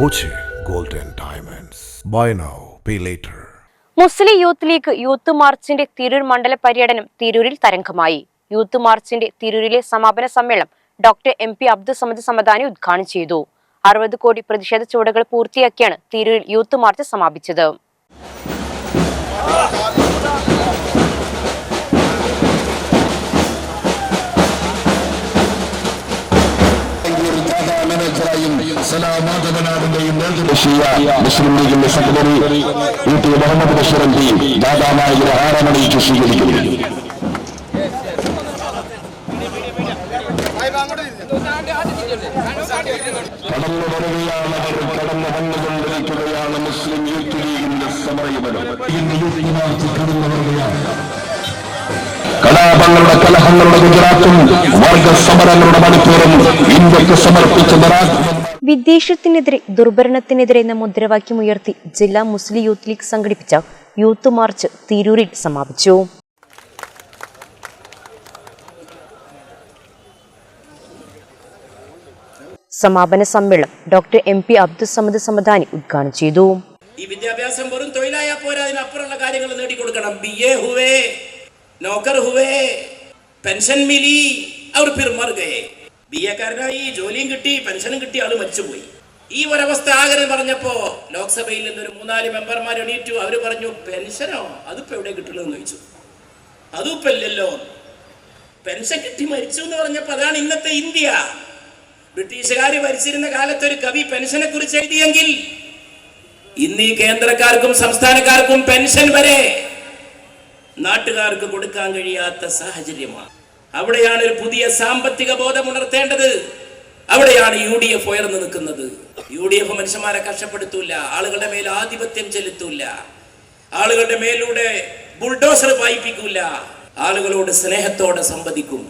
Boche golden diamonds buy now pay later Muslim Youth League youth മാർച്ചിന്റെ Tirur മണ്ഡല പര്യടനം തിരൂരിൽ തരംഗമായി. യൂത്ത് മാർച്ചിന്റെ തിരൂരിലെ സമാപന സമ്മേളനം doctor M P Abdul Samad Samadani ഉദ്ഘാടനം ചെയ്തു. അറുപത് കോടി പ്രതിഷേധ ചുവടുകൾ പൂർത്തിയാക്കിയാണ് തിരൂരിൽ യൂത്ത് മാർച്ച് സമാപിച്ചത്. നേതൃത്വ മുസ്ലിം ലീഗിന്റെ secretary U T Muhammad Basheer M P ദാദാനായകരെ ആറമണിക്ക് സ്വീകരിക്കുന്നു. കടന്നു വരികയാണ് അവർ കടന്നു വന്നുകൊണ്ടിരിക്കുകയാണ് മുസ്ലിം യൂത്ത് ലീഗിന്റെ സമരയമനം ഇന്ന് യൂത്ത് മാർച്ച് കടന്നു വരികയാണ്. കലാപങ്ങളുടെ കലഹങ്ങളുടെ ഗുജറാത്തും വർഗ സമരങ്ങളുടെ മണിപ്പൂറും ഇന്ത്യയ്ക്ക് സമർപ്പിച്ച വിദ്വേഷത്തിനെതിരെ ദുർഭരണത്തിനെതിരെ എന്ന മുദ്രാവാക്യം ഉയർത്തി ജില്ലാ മുസ്ലിം യൂത്ത് ലീഗ് സംഘടിപ്പിച്ച യൂത്ത് മാർച്ച് തിരൂരിൽ സമാപിച്ചു. സമാപന സമ്മേളനം doctor M P Abdul Samad Samadani ഉദ്ഘാടനം ചെയ്തു. ഈ വിദ്യാഭ്യാസം വെറും തൊഴിലായ പോരാ അതിനപ്പുറമുള്ള കാര്യങ്ങൾ നേടിക്കൊടുക്കണം. ബി എ ഹുവേ നോക്കർ ഹുവേ പെൻഷൻ മിലി അവർ ഫിർ ബി എക്കാരനായി ജോലിയും കിട്ടി പെൻഷനും കിട്ടി ആൾ മരിച്ചുപോയി. ഈ ഒരവസ്ഥ ആകരെ പറഞ്ഞപ്പോ ലോക്സഭയിൽ നിന്നൊരു മൂന്നാൽ മെമ്പർമാർ എണീറ്റു. അവർ പറഞ്ഞു പെൻഷനോ? അതിപ്പോ എവിടെ കിട്ടണമെന്ന് ചോദിച്ചു. അതും ഇല്ലല്ലോ. പെൻഷൻ കിട്ടി മരിച്ചു എന്ന് പറഞ്ഞപ്പോ അതാണ് ഇന്നത്തെ ഇന്ത്യ. ബ്രിട്ടീഷുകാർ ഭരിച്ചിരുന്ന കാലത്ത് ഒരു കവി പെൻഷനെ കുറിച്ച് എഴുതിയെങ്കിൽ ഇന്ന് ഈ കേന്ദ്രക്കാർക്കും സംസ്ഥാനക്കാർക്കും പെൻഷൻ വരെ നാട്ടുകാർക്ക് കൊടുക്കാൻ കഴിയാത്ത സാഹചര്യമാണ്. അവിടെയാണ് ഒരു പുതിയ സാമ്പത്തിക ബോധം ഉണർത്തേണ്ടത്. അവിടെയാണ് യു ഡി എഫ് ഉയർന്നു നിൽക്കുന്നത്. യു ഡി എഫ് മനുഷ്യന്മാരെ കഷ്ടപ്പെടുത്തൂല ആളുകളുടെ മേൽ ആധിപത്യം ചെലുത്തൂല ആളുകളുടെ മേലൂടെ ബുൾഡോസർ വായിപ്പിക്കൂല ആളുകളോട് സ്നേഹത്തോടെ സംവദിക്കും.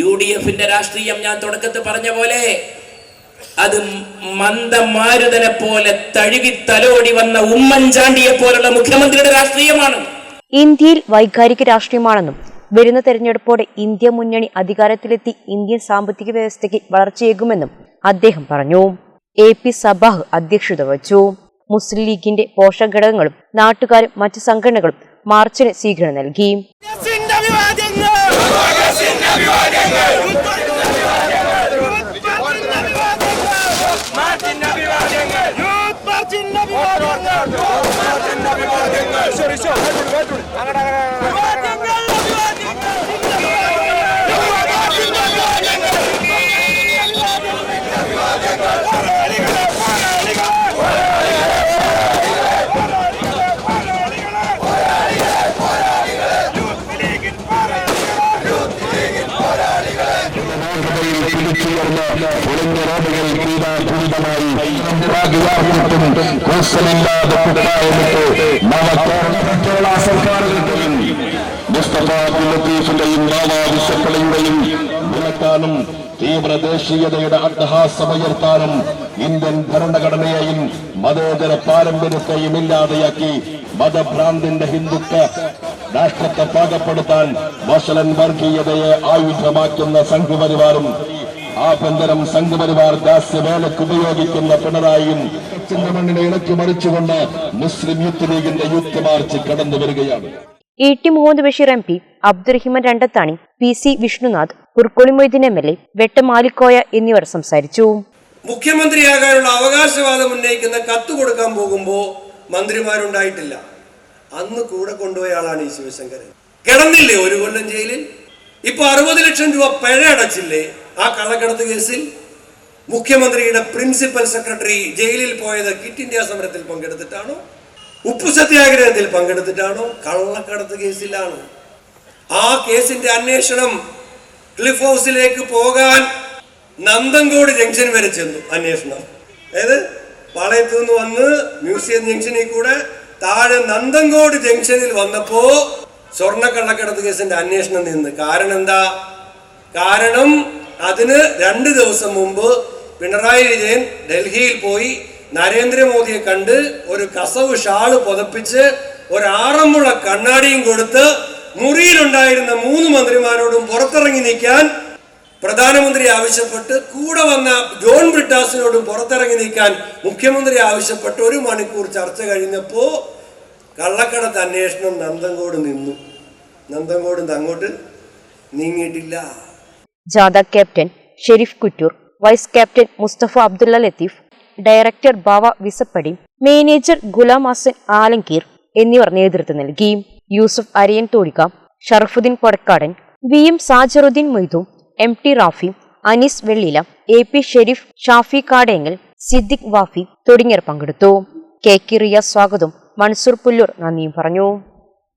യു ഡി എഫിന്റെ രാഷ്ട്രീയം ഞാൻ തുടക്കത്തിൽ പറഞ്ഞ പോലെ അത് മന്ദമാരുതനെ പോലെ തഴുകി തലോടി വന്ന ഉമ്മൻചാണ്ടിയെ പോലുള്ള മുഖ്യമന്ത്രിയുടെ രാഷ്ട്രീയമാണ്. ഇന്ത്യയിൽ വൈകാരിക രാഷ്ട്രീയമാണെന്നും വരുന്ന തെരഞ്ഞെടുപ്പോടെ ഇന്ത്യ മുന്നണി അധികാരത്തിലെത്തി ഇന്ത്യൻ സാമ്പത്തിക വ്യവസ്ഥയ്ക്ക് വളർച്ചയേകുമെന്നും അദ്ദേഹം പറഞ്ഞു. എ പി സബാഹ് അധ്യക്ഷത വഹിച്ചു. മുസ്ലിം ലീഗിന്റെ പോഷക പോഷകഘടകങ്ങളും നാട്ടുകാരും മറ്റ് സംഘടനകളും മാർച്ചിന് സ്വീകരണം നൽകി. വിലക്കാനും തീവ്ര ദേശീയതയുടെ അട്ടഹാസമുയർത്താനും ഇന്ത്യൻ ഭരണഘടനയെയും മതേതര പാരമ്പര്യത്തെയും ഇല്ലാതെയാക്കി മതഭ്രാന്തിന്റെ ഹിന്ദുത്വ രാഷ്ട്രത്തെ പാകപ്പെടുത്താൻ വഷലൻ വർഗീയതയെ ആയുധമാക്കുന്ന സംഘപരിവാറും ആഭ്യന്തരം സംഘപരിവാർ ദാസ്യവേലക്ക് ഉപയോഗിക്കുന്ന പിണറായിയും ചിന്തമണ്ണിനെ ഇളക്കി മറിച്ചുകൊണ്ട് മുസ്ലിം യൂത്ത് ലീഗിന്റെ യൂത്ത് മാർച്ച് കടന്നു വരികയാണ്. E T Muhammad Basheer M P Abdurahiman Randathani P C Vishnunath Kurkoli Moideen M L A Vettamalikoya എന്നിവർ സംസാരിച്ചു. മുഖ്യമന്ത്രിയാകാനുള്ള അവകാശവാദം ഉന്നയിക്കുന്ന കത്ത് കൊടുക്കാൻ പോകുമ്പോൾ മന്ത്രിമാരുണ്ടായിട്ടില്ല. അന്ന് കൂടെ കൊണ്ടുപോയ ആളാണ് ഈ ശിവശങ്കരൻ. കിടന്നില്ലേ ഒരു കൊല്ലം ജയിലിൽ? ഇപ്പൊ അറുപത് ലക്ഷം രൂപ പിഴ അടച്ചില്ലേ? ആ കള്ളക്കടത്ത് കേസിൽ മുഖ്യമന്ത്രിയുടെ പ്രിൻസിപ്പൽ സെക്രട്ടറി ജയിലിൽ പോയത് കിറ്റ് ഇന്ത്യ സമരത്തിൽ പങ്കെടുത്തിട്ടാണോ? ഉപ്പു സത്യാഗ്രഹത്തിൽ പങ്കെടുത്തിട്ടാണോ? കള്ളക്കടത്ത് കേസിലാണ്. ആ കേസിന്റെ അന്വേഷണം ക്ലിഫ് ഹൗസിലേക്ക് പോകാൻ നന്ദൻകോട് ജംഗ്ഷൻ വരെ ചെന്നു അന്വേഷണം. അതായത് പാളയത്തു നിന്ന് വന്ന് മ്യൂസിയം ജംഗ്ഷനിൽ കൂടെ താഴെ നന്ദൻകോട് ജംഗ്ഷനിൽ വന്നപ്പോ സ്വർണ കള്ളക്കടത്ത് കേസിന്റെ അന്വേഷണം നിന്ന്. കാരണം എന്താ? കാരണം അതിന് രണ്ട് ദിവസം മുമ്പ് പിണറായി വിജയൻ ഡൽഹിയിൽ പോയി നരേന്ദ്രമോദിയെ കണ്ട് ഒരു കസവ് ഷാൾ പുതപ്പിച്ച് ഒരു ആറന്മുള കണ്ണാടിയും കൊടുത്ത് മുറിയിലുണ്ടായിരുന്ന മൂന്ന് മന്ത്രിമാരോടും പുറത്തിറങ്ങി നിൽക്കാൻ പ്രധാനമന്ത്രി ആവശ്യപ്പെട്ട് കൂടെ വന്ന ജോൺ ബ്രിട്ടാസിനോടും പുറത്തിറങ്ങി നിൽക്കാൻ മുഖ്യമന്ത്രി ആവശ്യപ്പെട്ട് ഒരു മണിക്കൂർ ചർച്ച കഴിഞ്ഞപ്പോൾ കള്ളക്കടത്ത് അന്വേഷണം നന്ദങ്കോട് നിന്നു. നന്ദങ്കോട് അങ്ങോട്ട് നീങ്ങിയിട്ടില്ല. ജാഥ captain Sherif Kuttur vice captain Musthafa Abdulla Latheef director Bava Visappadi manager Gulam Hasan Alangir എന്നിവർ നേതൃത്വം നൽകി. Yusuf Ariyan Thodika Sharafuddin Kodakkadan V M Sajaruddin Moidu M T Rafi Anees Vellila A P Sherif Shafi Kadengal Siddique Wafi തുടങ്ങിയവർ പങ്കെടുത്തു. K K Riya സ്വാഗതം. മൻസൂർ പുല്ലൂർ നന്ദിയും പറഞ്ഞു.